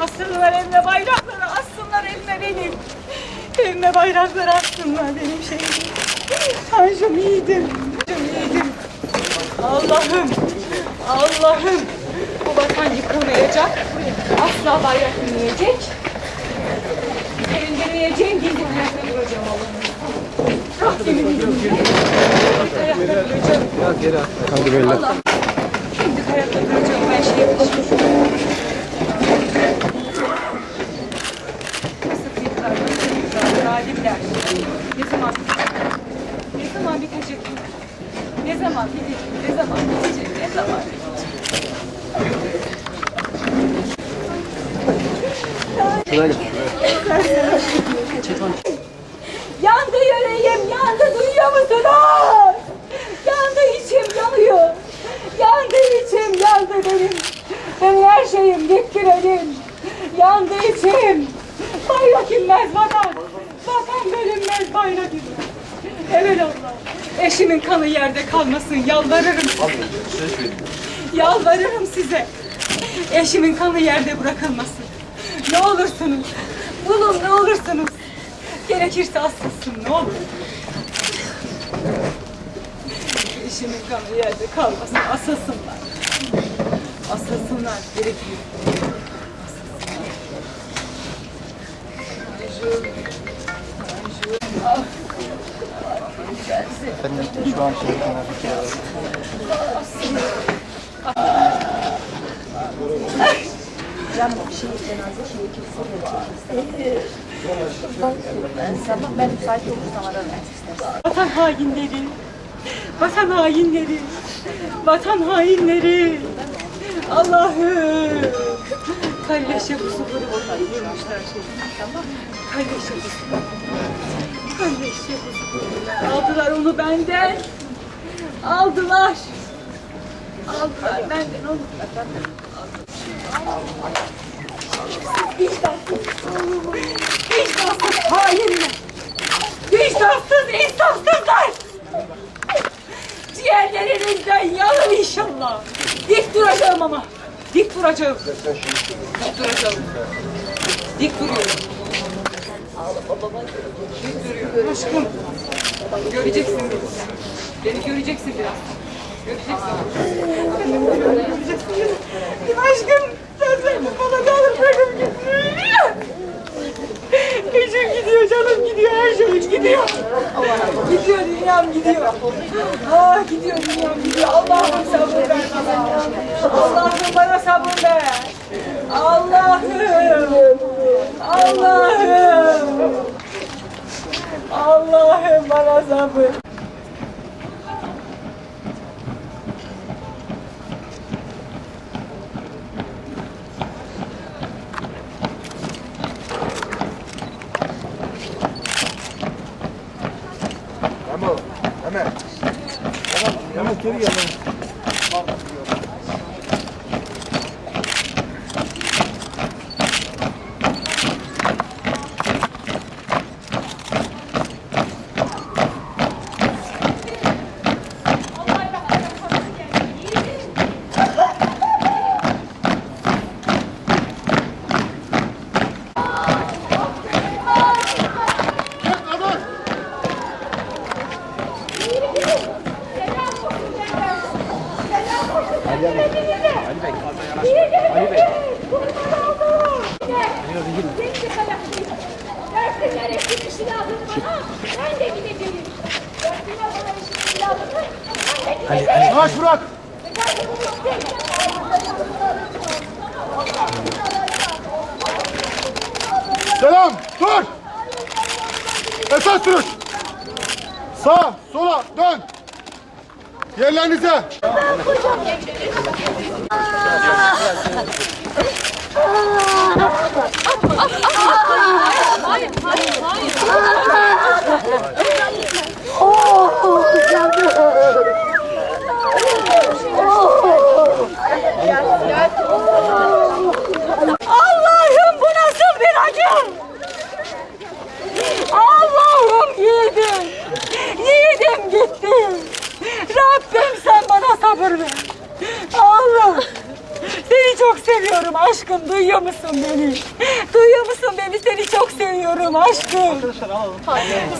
Assınlar eline bayrakları, assınlar eline benim. Eline bayrakları assınlar benim şeyim. Yiğidim, tanrım yiğidim. Allah'ım, Allah'ım. Bu vatan yıkılmayacak. Asla bayrak inmeyecek. Sevindirmeyeceğim gibi ayakta duracağım Allah'ım. Rabbimin izniyle. Ayakta duracağım. Hadi beyler. Allah. Şimdi hayatta duracağım ben şey yapacağım. Nasıl bir kardeşler, zalimler. Ne zaman Ne zaman bitecek? Ne zaman bitecek? Ne zaman bitecek? Ne zaman bitecek? Yandı yüreğim, yandı duyuyor musunuz? Yandı içim yanıyor. Yandı içim, yandı benim. Benim her şeyim gitti benim. Yandı içim. Bayrak inmez vatan. Vatan bölünmez, bayrak inmez. Evet Allah. Eşimin kanı yerde kalmasın, yalvarırım. Yalvarırım size. Eşimin kanı yerde bırakılmasın. Ne olursunuz. Bulun ne olursunuz. Gerekirse asılsın ne olur. Eşimin kanı yerde kalmasın. Asılsınlar. Asılsınlar. Gerekiyor. Efendim şu an şey Sabah ben müsait olursam ararım. Vatan hainleri, vatan hainleri, vatan hainleri. Allah'ım. Kalleşe bu sıfırı vurmuşlar şey. Tamam Kalleşe bu sıfırı. Aldılar onu benden. Aldılar. Aldılar benden onu. Vicdansız. Vicdansız hainler. Vicdansız insafsızlar. Ciğerlerinizden yanın inşallah. Dik duracağım ama. Dik duracağım. Dik duracağım. Dik duruyorum. Aşkım. Göreceksin beni. Beni göreceksin biraz. Göreceksin. Aşkım. Sen sen bana ne olur bırakıp gitme. Eşim gidiyor, canım gidiyor, şeyim gidiyor. Gidiyor, dünyam gidiyor. Ah gidiyor, dünyam gidiyor. Allah'ım sabır ver bana. Allah'ım bana sabır ver. Allah'ım. Allah'ım. Allah'ım bana sabır. Memo Ali, Ali. Yavaş bırak. Selam, dur. Esas duruş. Sağ, sola, dön. Yerlerinize. Allah'ım bu nasıl bir acı? Allah'ım yiğidim. Yiğidim gitti. Rabbim sen bana sabır ver. Allah. Seni çok çok seviyorum aşkım. Duyuyor musun beni? Duyuyor musun beni? Seni çok seviyorum aşkım.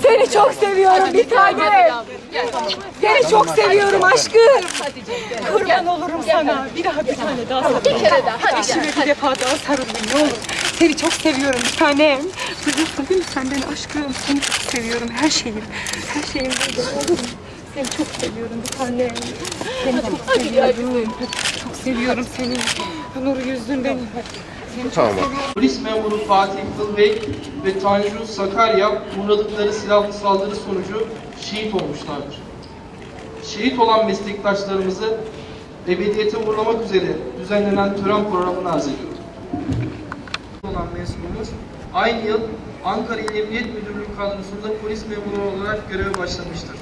Seni çok seviyorum bir tane. Seni çok seviyorum aşkım. Kurban olurum sana. Bir daha bir tane daha sarıl. Bir kere daha. Hadi Eşime bir defa daha sarılayım ne olur. Seni çok seviyorum bir tanem. Duyuyorsun değil mi sen beni aşkım? Seni çok seviyorum her şeyim. Her şeyim burada olur. Seni çok seviyorum bir tanem. Seni çok seviyorum. Çok seviyorum seni. Nur yüzün beni. Seni çok seviyorum. Polis memuru Fatih Kılbey ve Tanju Sakarya uğradıkları silahlı saldırı sonucu şehit olmuşlardır. Şehit olan meslektaşlarımızı ebediyete uğurlamak üzere düzenlenen tören programını arz ediyorum. olan mensubumuz aynı yıl Ankara İl Emniyet Müdürlüğü kadrosunda polis memuru olarak göreve başlamıştır.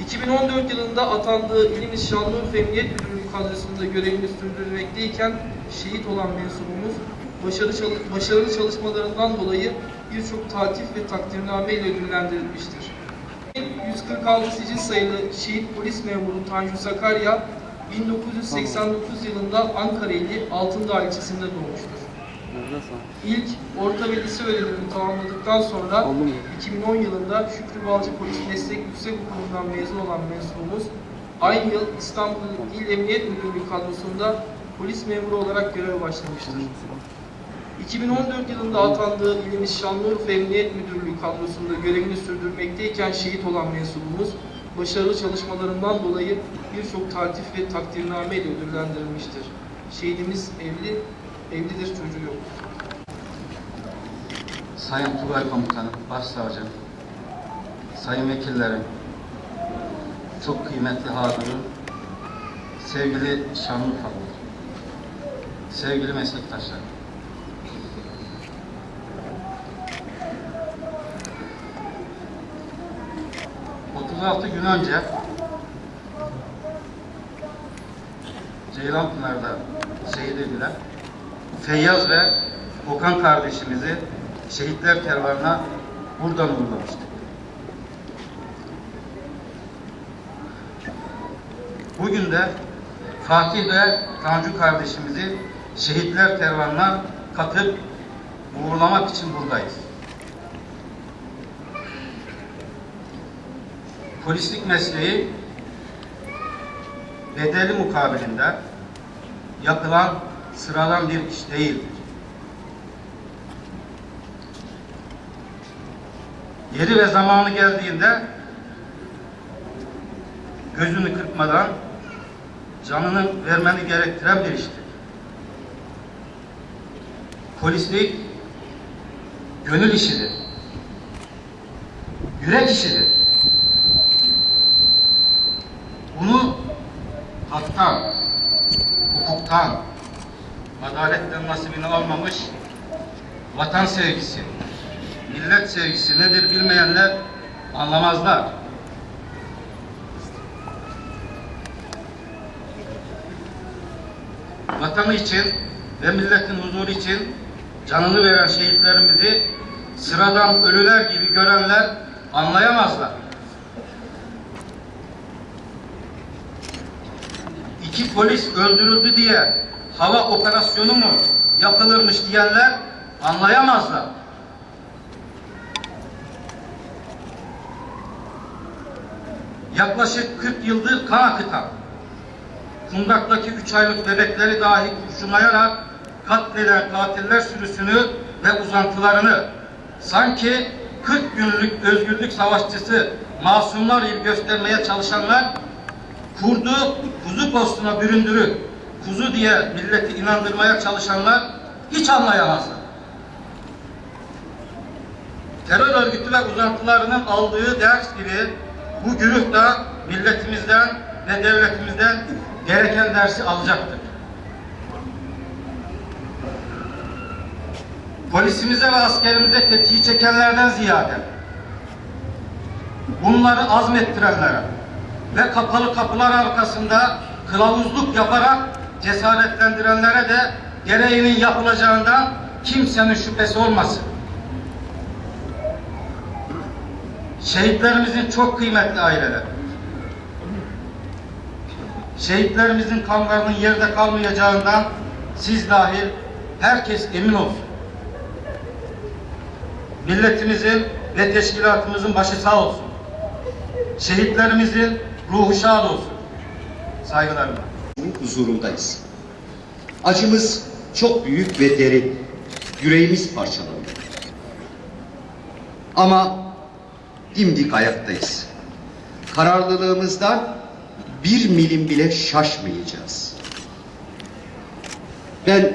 2014 yılında atandığı ilimiz Şanlıurfa Emniyet Müdürlüğü kadrosunda görevini sürdürmekteyken şehit olan mensubumuz başarılı, çalı- başarılı çalışmalarından dolayı birçok tatif ve takdirname ile ödüllendirilmiştir. 146 sicil sayılı şehit polis memuru Tanju Sakarya 1989 yılında Ankara ili Altındağ ilçesinde doğmuştur. İlk orta ve lise öğrenimini tamamladıktan sonra 2010 yılında Şükrü Balcı Polis Meslek Yüksek Okulu'ndan mezun olan mensubumuz aynı yıl İstanbul İl Emniyet Müdürlüğü kadrosunda polis memuru olarak göreve başlamıştır. 2014 yılında atandığı ilimiz Şanlıurfa Emniyet Müdürlüğü kadrosunda görevini sürdürmekteyken şehit olan mensubumuz başarılı çalışmalarından dolayı birçok tatif ve takdirname ile ödüllendirilmiştir. Şehidimiz evli, evlidir, çocuğu yok. Sayın Tugay Komutanım, Başsavcım, Sayın Vekillerim, çok kıymetli hadurum, sevgili Şanlıurfalılar, sevgili meslektaşlarım. ...36 gün önce... Ceylanpınar'da şehit edilen... Feyyaz ve Okan kardeşimizi şehitler kervanına buradan uğurlamıştık. Bugün de Fatih ve Tanju kardeşimizi şehitler kervanına katıp uğurlamak için buradayız. Polislik mesleği bedeli mukabilinde yapılan sıradan bir iş değildir. Yeri ve zamanı geldiğinde gözünü kırpmadan canını vermeni gerektiren bir iştir. Polislik gönül işidir. Yürek işidir. Bunu haktan, hukuktan, adaletten nasibini almamış vatan sevgisi, millet sevgisi nedir bilmeyenler anlamazlar. Vatanı için ve milletin huzuru için canını veren şehitlerimizi sıradan ölüler gibi görenler anlayamazlar. İki polis öldürüldü diye hava operasyonu mu yapılırmış diyenler anlayamazlar. Yaklaşık 40 yıldır kan akıtan, kundaktaki 3 aylık bebekleri dahi kurşunlayarak katleden katiller sürüsünü ve uzantılarını sanki 40 günlük özgürlük savaşçısı masumlar gibi göstermeye çalışanlar kurduğu kuzu postuna büründürüp kuzu diye milleti inandırmaya çalışanlar hiç anlayamazlar. Terör örgütü ve uzantılarının aldığı ders gibi bu güruh da milletimizden ve devletimizden gereken dersi alacaktır. Polisimize ve askerimize tetiği çekenlerden ziyade bunları azmettirenlere ve kapalı kapılar arkasında kılavuzluk yaparak cesaretlendirenlere de gereğinin yapılacağından kimsenin şüphesi olmasın. Şehitlerimizin çok kıymetli aileleri. Şehitlerimizin kanlarının yerde kalmayacağından siz dahil herkes emin olsun. Milletimizin ve teşkilatımızın başı sağ olsun. Şehitlerimizin ruhu şad olsun. Saygılarımla. huzurundayız. Acımız çok büyük ve derin. Yüreğimiz parçalandı. Ama dimdik ayaktayız. Kararlılığımızdan bir milim bile şaşmayacağız. Ben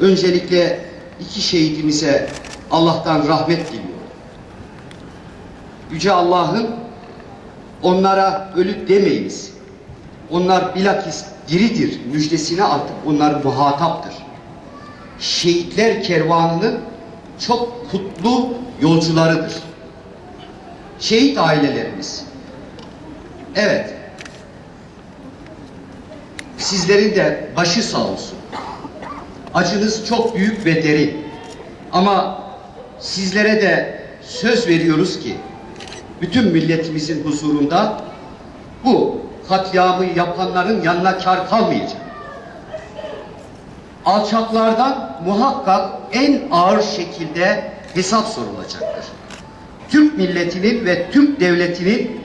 öncelikle iki şehidimize Allah'tan rahmet diliyorum. Yüce Allah'ın onlara ölü demeyiniz. Onlar bilakis diridir müjdesine artık onlar muhataptır. Şehitler kervanının çok kutlu yolcularıdır. Şehit ailelerimiz. Evet. Sizlerin de başı sağ olsun. Acınız çok büyük ve derin. Ama sizlere de söz veriyoruz ki bütün milletimizin huzurunda bu katliamı yapanların yanına kar kalmayacak. Alçaklardan muhakkak en ağır şekilde hesap sorulacaktır. Türk milletinin ve Türk devletinin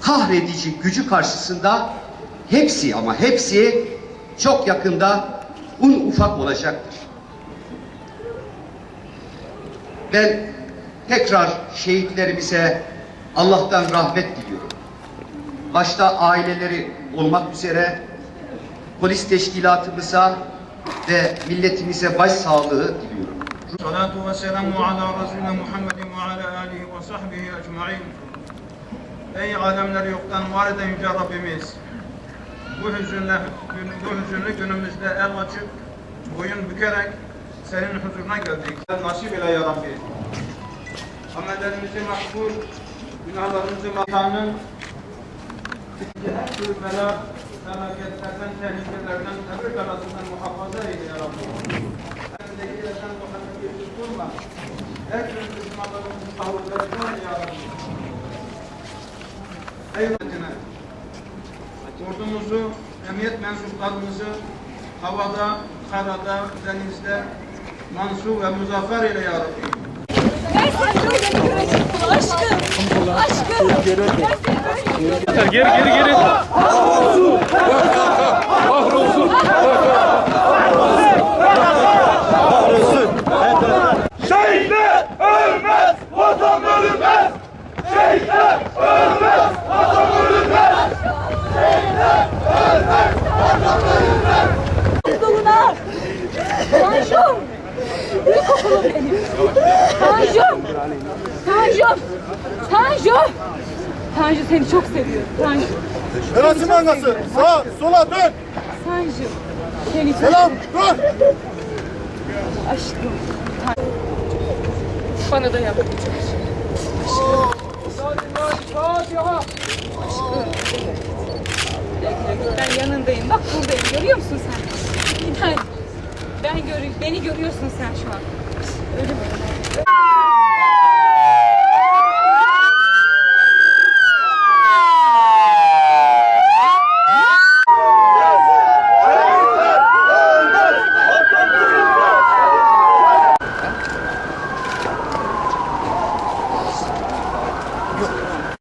kahredici gücü karşısında hepsi ama hepsi çok yakında un ufak olacaktır. Ben tekrar şehitlerimize Allah'tan rahmet diliyorum başta aileleri olmak üzere polis teşkilatımıza ve milletimize başsağlığı diliyorum. Salatu ve selamu ala Resulüne Muhammedin ve ala alihi ve sahbihi ecma'in. Ey alemleri yoktan var eden Yüce Rabbimiz, bu hüzünle, bu hüzünlü günümüzde el açıp, boyun bükerek senin huzuruna geldik. Nasip eyle ya Rabbi. Amellerimizi makbul, günahlarımızı matanın, her türlü bela, felaketlerden, tehlikelerden, kabir belasından muhafaza eyle ya Rabbi. Elindekilerden Muhammed'i tutturma. Her türlü ya Rabbi. Eyvallah. Ordumuzu, emniyet mensuplarımızı havada, karada, denizde mansur ve muzaffer eyle ya Rabbi. Ben seni böyle göreceğim. Aşkım. Aşkım. Ben seni böyle vatan ölmez. Şehitler ölmez, vatan ölmez. mutluluğuna. Tanjum. Büyük okulum benim. Tanjum. Tanjum. Tanjum. Tanju seni çok seviyorum. Tanju. Terası mangası. Sağa, sola dön. Tanju. Seni çok Selam, dur. aşkım. Tan- Bana da yap. Ben yanındayım. Bak buradayım. Görüyor musun sen? Ben, ben görü beni görüyorsun sen şu an. Öyle mi?